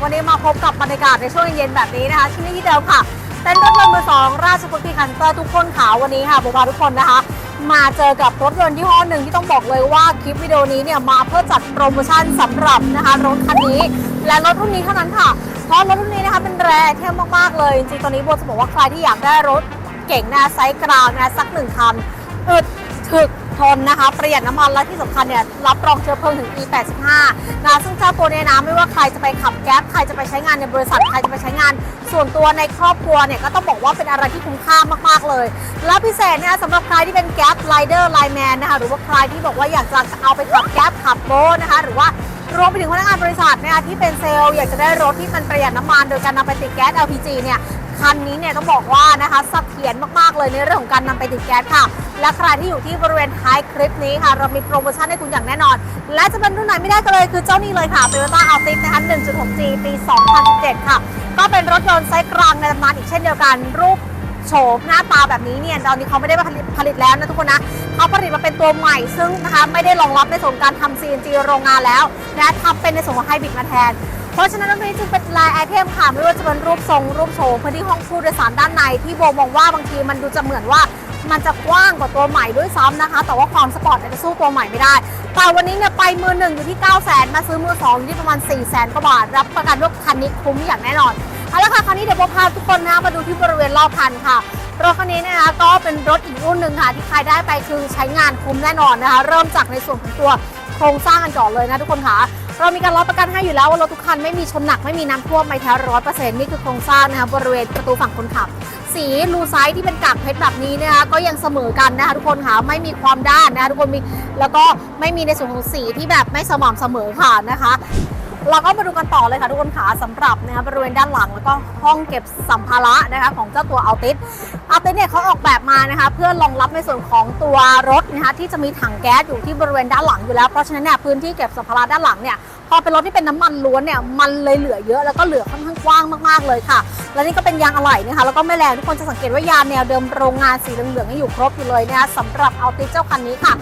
วันนี้มาพบกับบรรยากาศในช่วงเย็นๆแบบนี้นะคะที่นี่ที่เดิมค่ะเต้นรถยนต์มือสองราชพฤกษ์คันเตอร์ทุกคนขาววันนี้ค่ะผมพาทุกคนนะคะ มาเจอกับรถยนต์ยี่ห้อหนึ่งที่ต้องบอกเลยว่าคลิปวิดีโอนี้เนี่ยมาเพื่อจัดโปรโมชั่นสำหรับนะคะรถคันนี้ และรถรุ่นนี้เท่านั้นค่ะ เพราะรถรุ่นนี้นะคะเป็นแรร์เทมมากๆเลย จริงๆตอนนี้โบจะบอกว่าใครที่อยากได้รถเก่งนะไซส์กลางนะสักหนึ่งคันอึดถึก ทนนะคะประหยัดน้ำมันและที่สำคัญเนี่ยรับรองเชื้อเพลิงถึง E85 นะซึ่งเจ้าตัวเนี้นะไม่ว่าใครจะไปขับแก๊ปใครจะไปใช้งานในบริษัทใครจะไปใช้งาน ส่วนตัวในครอบครัวเนี่ยก็ต้องบอกว่าเป็นอะไรที่คุ้มค่ามากๆเลย และพิเศษเนี่ยสำหรับใครที่เป็นแก๊ปไ i เดอร์ไลแมนนะคะหรือว่าใครที่บอกว่าอยากจะเอาไปขับแก๊ปขับโบนะคะหรือว่ารวมไปถึงพนักงานบริษัทนะคะที่เป็นเซลล์อยากจะได้รถที่มันประหยัดน้ำมันโดยการนำไปติดแก๊ส LPG เนี่ย คันนี้เนี่ยต้องบอกว่านะคะสับเถียนมากๆเลยในเรื่องของการนำไปติดแก๊สค่ะ และใครที่อยู่ที่บริเวณท้ายคลิปนี้ค่ะ เรามีโปรโมชั่นให้คุณอย่างแน่นอน และจะเป็นรุ่นไหนไม่ได้ก็เลยคือเจ้านี้เลยค่ะ Toyota Altis นะคะ 1.6G ปี 2017 ค่ะ ก็เป็นรถยนต์ไซส์กลางในตำนานอีกเช่นเดียวกันรูปโฉมหน้าตาแบบนี้เนี่ยตอนนี้เขาไม่ได้ผลผลิตแล้วนะทุกคนนะเขาผลิตมาเป็นตัวใหม่ซึ่งนะคะไม่ได้รองรับในส่วนการทำ CNG โรงงานแล้วนะทำเป็นในส่วนของไฮบริดมาแทน เพราะฉะนั้นตรงนี้จึงเป็นลายไอเทมค่ะไม่ว่าจะเป็นรูปทรงรูปโฉมพื้นที่ห้องผู้โดยสารด้านในที่โบมองว่าบางทีมันดูจะเหมือนว่ามันจะกว้างกว่าตัวใหม่ด้วยซ้ำนะคะ แต่ว่าความสปอร์ตจะสู้ตัวใหม่ไม่ได้ แต่วันนี้เนี่ยไปมือหนึ่งอยู่ที่ 9 0 0 0 0 0มาซื้อมือสองอยู่ที่ประมาณ 4 0 0 0 0 0กว่าบาท รับประกันว่าคันนี้คุ้มอย่างแน่นอน เอาละค่ะคราวนี้เดี๋ยวโบพาทุกคนนะมาดูที่บริเวณรอบคันค่ะ รถคันนี้นะคะก็เป็นรถอีกรุ่นหนึ่งค่ะ ที่ใครได้ไปคือใช้งานคุ้มแน่นอนนะคะ เริ่มจากในส่วนของตัวโครงสร้างกันก่อนเลยนะทุกคนค่ะ เรามีการรับประกันให้อยู่แล้วว่ารถทุกคันไม่มีชนหนักไม่มีน้ำท่วมไม่แท้ร้อยเปอร์เซ็นต์นี่คือโครงสร้างนะคะบริเวณประตูฝั่งคนขับ สีลูไซส์ที่เป็นกากเพชรแบบนี้นะคะก็ยังเสมอกันนะคะทุกคนค่ะไม่มีความด้านนะคะทุกคนมีแล้วก็ไม่มีในส่วนของสีที่แบบไม่สม่ำเสมอค่ะนะคะ เราก็มาดูกันต่อเลยค่ะทุกคนค่ะสำหรับนะคะบริเวณด้านหลังแล้วก็ห้องเก็บสัมภาระนะคะของเจ้าตัวอัลติสอัลติสเนี่ยเขาออกแบบมานะคะเพื่อรองรับในส่วนของตัวรถนะคะที่จะมีถังแก๊สอยู่ที่บริเวณด้านหลังอยู่แล้วเพราะฉะนั้นเนี่ยพื้นที่เก็บสัมภาระด้านหลังเนี่ยพอเป็นรถที่เป็นน้ำมันล้วนเนี่ยมันเลยเหลือเยอะแล้วก็เหลือค่อนข้างกว้างมากๆเลยค่ะ และนี่ก็เป็นยางอะไหล่นะคะแล้วก็ไม่แรงทุกคนจะสังเกตว่ายางแนวเดิมโรงงานสีเหลืองๆยังอยู่ครบอยู่เลยนะคะสำหรับอัลติสเจ้าคันนี้ค่ะ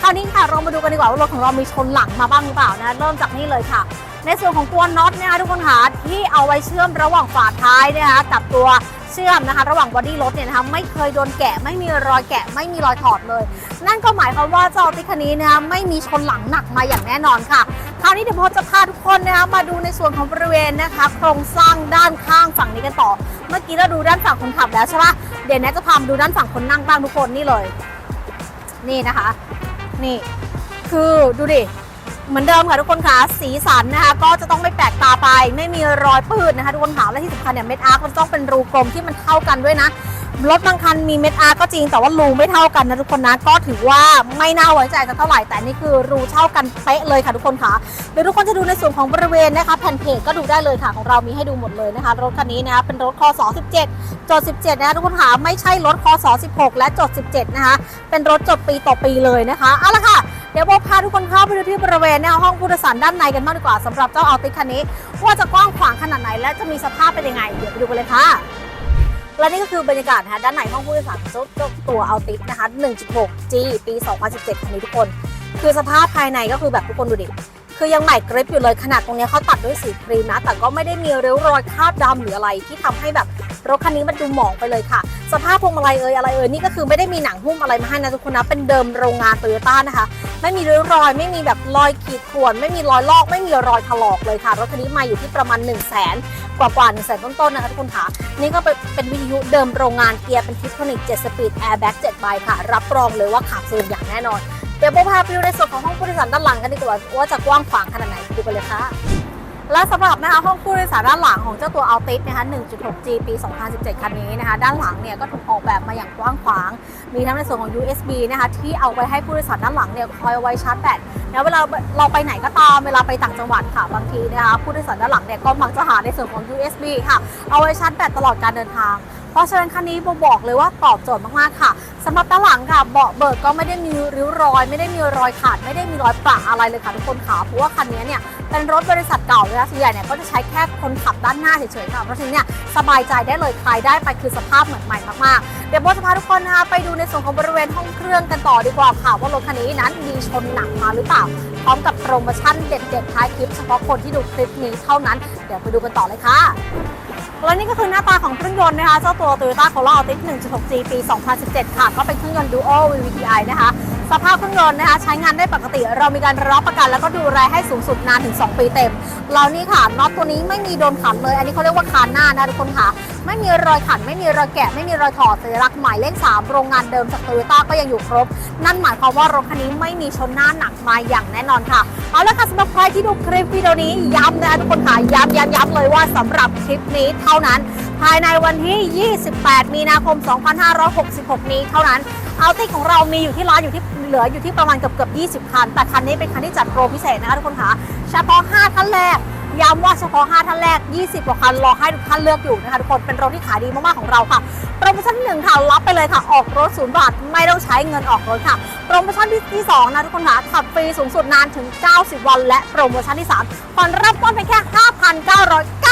คราวนี้ค่ะเรามาดูกันดีกว่าว่ารถของเรามีชนหลังมาบ้างหรือเปล่านะเริ่มจากนี่เลยค่ะ ในส่วนของตัวน็อตนะคะทุกคนค่ะที่เอาไว้เชื่อมระหว่างฝาท้ายนะคะกับตัวเชื่อมนะคะระหว่างบอดี้รถเนี่ยนะคะไม่เคยโดนแกะไม่มีรอยแกะไม่มีรอยถอดเลย นั่นก็หมายความว่าเจ้าติคันนี้นะคะไม่มีชนหลังหนักมาอย่างแน่นอนค่ะ คราวนี้เดี๋ยวพอจะพาทุกคนนะคะมาดูในส่วนของบริเวณนะคะ โครงสร้างด้านข้างฝั่งนี้กันต่อ เมื่อกี้เราดูด้านฝั่งคนขับแล้วใช่ปะเดี๋ยวนะจะพามาดูด้านฝั่งคนนั่งบ้างทุกคนนี่เลย นี่นะคะ นี่คือดูดิ เหมือนเดิมค่ะทุกคนค่ะสีสันนะคะ ก็จะต้องไม่แปลกตาไป ไม่มีรอยปืดนะคะทุกคนค่ะและที่สำคัญเนี่ยเม็ดอาร์คมันต้องเป็นรูกลมที่มันเท่ากันด้วยนะรถบางคันมีเม็ดอาร์ก็จริงแต่ว่ารูไม่เท่ากันนะทุกคนนะก็ถือว่าไม่น่าไว้ใจสักเท่าไหร่แต่นี่คือรูเท่ากันเป๊ะเลยค่ะทุกคนค่ะเดี๋ยวทุกคนจะดูในส่วนของบริเวณนะคะแผ่นเพจก็ดูได้เลยค่ะของเรามีให้ดูหมดเลยนะคะ รถคันนี้นะคะเป็นรถคศ17จด17นะคะทุกคนค่ะไม่ใช่รถคศ16และจด17นะคะเป็นรถจดปีต่อปีเลยนะคะเอาละค่ะ เดี๋ยวโบพาทุกคนเข้าไปดูที่บริเวณแนวห้องผู้โดยสารด้านในกันมากดีกว่าสำหรับเจ้าอัลติคันนี้ ว่าจะกว้างขวางขนาดไหนและจะมีสภาพเป็นยังไง เดี๋ยวไปดูกันเลยค่ะและนี่ก็คือบรรยากาศนะคะด้านในห้องผู้โดยสารของเจ้าเจ้าตัวอัลตินะคะ 1.6G ปี 2017 คันนี้ทุกคน คือสภาพภายในก็คือแบบทุกคนดูดิ คือยังใหม่กริปอยู่เลยขนาดตรงนี้เขาตัดด้วยสีครีมนะ แต่ก็ไม่ได้มีริ้วรอยคราบดำหรืออะไรที่ทำให้แบบรถคันนี้มันดูหมองไปเลยค่ะ สภาพพวงมาลัยเอ่ยอะไรเอ่ยนี่ก็คือไม่ได้มีหนังหุ้มอะไรมาให้นะทุกคนนะเป็นเดิมโรงงานโตโยต้านะคะ ไม่มีริ้วรอย ไม่มีแบบรอยขีดข่วนไม่มีรอยลอก ไม่มีรอยถลอกเลยค่ะรถคันนี้มาอยู่ที่ประมาณ 1 0 0 0 0แสนกว่ากว่าหนึ่งแสนต้นๆนะคะทุกคนค่ะนี่ก็เป็นวิทยุเดิมโรงงานเกียร์เป็นทิปโทนิก7สปีดแอร์แบ็ก7ใบค่ะ รับรองเลยว่าขับสนุกอย่างแน่นอน เดี๋ยวโบพาไปดูในส่วนของห้องผู้โดยสารด้านหลังกันดีกว่าว่าจะกว้างขวางขนาดไหนดูกันเลยค่ะ และสำหรับนะคะห้องผู้โดยสารด้านหลังของเจ้าตัว Altis นะคะ 1.6G ปี 2017 คันนี้นะคะ ด้านหลังเนี่ยก็ถูกออกแบบมาอย่างกว้างขวาง มีทั้งในส่วนของ USB นะคะที่เอาไว้ให้ผู้โดยสารด้านหลังเนี่ยคอยเอาไว้ชาร์จแบตแล้วเวลาเราไปไหนก็ตามเวลาไปต่างจังหวัดค่ะบางทีนะคะผู้โดยสารด้านหลังเนี่ยก็มักจะหาในส่วนของ USB ค่ะ เอาไว้ชาร์จแบตตลอดการเดินทาง เพราะฉะนั้นคันนี้โบบอกเลยว่าตอบโจทย์มากๆค่ะสำหรับด้านหลังค่ะเบาะเบิกก็ไม่ได้มีริ้วรอย ไม่ได้มีรอยขาด ไม่ได้มีรอยประอะไรเลยค่ะทุกคนค่ะเพราะว่าคันนี้เนี่ยเป็นรถบริษัทเก่าเลยนะส่วนใหญ่เนี่ยก็จะใช้แค่คนขับด้านหน้าเฉยๆค่ะเพราะฉะนั้นเนี่ยสบายใจได้เลยใครได้ไปคือสภาพเหมือนใหม่มากๆ เดี๋ยวโบจะพาทุกคนนะคะไปดูในส่วนของบริเวณห้องเครื่องกันต่อดีกว่าค่ะว่ารถคันนี้นั้นมีชนหนักมาหรือเปล่า พร้อมกับโปรโมชั่นเด็ดๆท้ายคลิปเฉพาะคนที่ดูคลิปนี้เท่านั้น เดี๋ยวไปดูกันต่อเลยค่ะ และนี่ก็คือหน้าตาของเครื่องยนต์นะคะ เจ้าตัว Toyota Corolla Altis 1.6G ปี 2017 ค่ะ ก็เป็นเครื่องยนต์ Duo VVTi นะคะสภาพเครื่องยนต์นะคะใช้งานได้ปกติ เรามีการรับประกันแล้วก็ดูแลให้สูงสุดนานถึง 2 ปีเต็มเรานี่ค่ะน็อตตัวนี้ไม่มีโดนขันเลย อันนี้เขาเรียกว่าคานหน้านะทุกคนค่ะ ไม่มีรอยขัน ไม่มีรอยแกะ ไม่มีรอยถอดสัญลักษณ์หมายเลข3โรงงานเดิมจากโตโยต้าก็ยังอยู่ครบ นั่นหมายความว่ารถคันนี้ไม่มีชนหน้าหนักมาอย่างแน่นอนค่ะ เอาละค่ะสำหรับใครที่ดูคลิปวิดีโอนี้ย้ำนะทุกคนค่ะย้ำย้ำย้ำเลยว่าสำหรับคลิปนี้เท่านั้น ภายในวันที่ 28 มีนาคม 2566 นี้เท่านั้น เอาติของเรามีอยู่ที่ร้านอยู่ที่เหลืออยู่ที่ประมาณเกือบเกือบ20 คัน แต่คันนี้เป็นคันที่จัดโปรพิเศษนะคะทุกคนค่ะเฉพาะ 5 ท่านแรกย้ำว่าเฉพาะ 5 ท่านแรก 20 กว่าคัน รอให้ทุกท่านเลือกอยู่นะคะทุกคน เป็นรถที่ขายดีมาก ๆ ของเราค่ะ โปรโมชั่นที่หนึ่งค่ะ รับไปเลยค่ะ ออกรถศูนย์บาท ไม่ต้องใช้เงินออกรถค่ะ โปรโมชั่นที่ที่สองนะทุกคนค่ะขับฟรีสูงสุดนานถึง 90 วัน และโปรโมชั่นที่สามผ่อนริ่มต้นเพียงแค่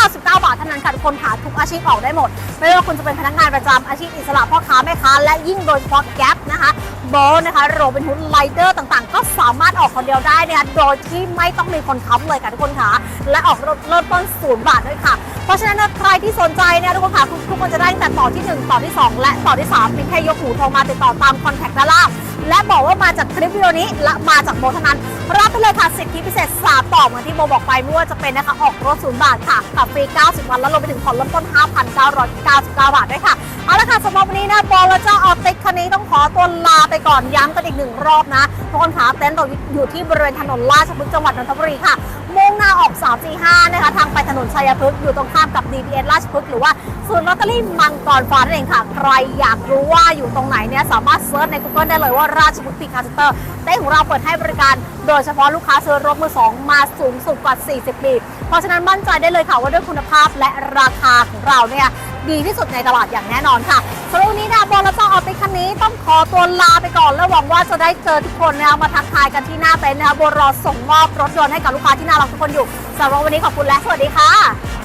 5,999 บาทเท่านั้นค่ะทุกคนค่ะทุกอาชีพออกได้หมด ไม่ว่าคุณจะเป็นพนักงานประจำอาชีพอิสระพ่อค้าแม่ค้าและยิ่งโดยเฉพาะแก๊ปนะคะ โบทนะคะโรบินฮูดไลเดอร์ต่างๆ ก็สามารถออกคนเดียวได้นะคะโดยที่ไม่ต้องมีคนค้ำเลยค่ะทุกคนค่ะและออกรถเริ่มต้นศูนย์บาทด้วยค่ะ เพราะฉะนั้นใครที่สนใจเนี่ยทุกคนค่ะทุกคนจะได้แต่ต่อที่ 1 ต่อที่ 2 และต่อที่3เพียงแค่ยกหูโทรมาติดต่อตามคอนแทคด้านล่างและบอกว่ามาจากคลิปวิดีโอนี้และมาจากโบเท่านั้น รับไปเลยค่ะสิทธิพิเศษ3ต่อเหมือนที่โบบอกไปไม่ว่าจะเป็นนะคะออกรถศูนย์บาทค่ะขับฟรี 90 วันแล้วลงไปถึงผ่อนเริ่มต้น 5,999 บาทด้วยค่ะเอาละค่ะสำหรับวันนี้นะบและเจ้าออติกคันนี้ต้องขอตัวลาไปก่อนย้ำกันอีกหนึ่งรอบนะทุกคนคะเต็นท์เราอยู่ที่บริเวณถนนราชพฤกษ์จังหวัดนนทบุรีค่ะ มุ่งหน้าออก345นะคะทางไปถนนชัยพฤกษ์อยู่ตรงข้ามกับ DBS ราชพฤกษ์หรือว่าศูนย์ลอตเตอรี่มังกรฟ้านั่นเองค่ะ ใครอยากรู้ว่าอยู่ตรงไหนเนี่ยสามารถเซิร์ชใน Google ได้เลยว่าราชพฤกษ์ปีคาร์เซ็นเตอร์เต้นของเราเปิดให้บริการ โดยเฉพาะลูกค้าซื้อรถมือสองมาสูงสุดกว่า 40 ปี เพราะฉะนั้นมั่นใจได้เลยค่ะว่าด้วยคุณภาพและราคาของเราเนี่ยดีที่สุดในตลาดอย่างแน่นอนค่ะสำหรับวันนี้นะบอลและจอ อตัวลาไปก่อนแล้วหวังว่าจะได้เจอทุกคนนะคะมาทักทายกันที่หน้าเต็นท์นะคะบัวรอส่งมอบรถยนต์ให้กับลูกค้าที่น่ารักทุกคนอยู่สำหรับวันนี้ขอบคุณและสวัสดีค่ะ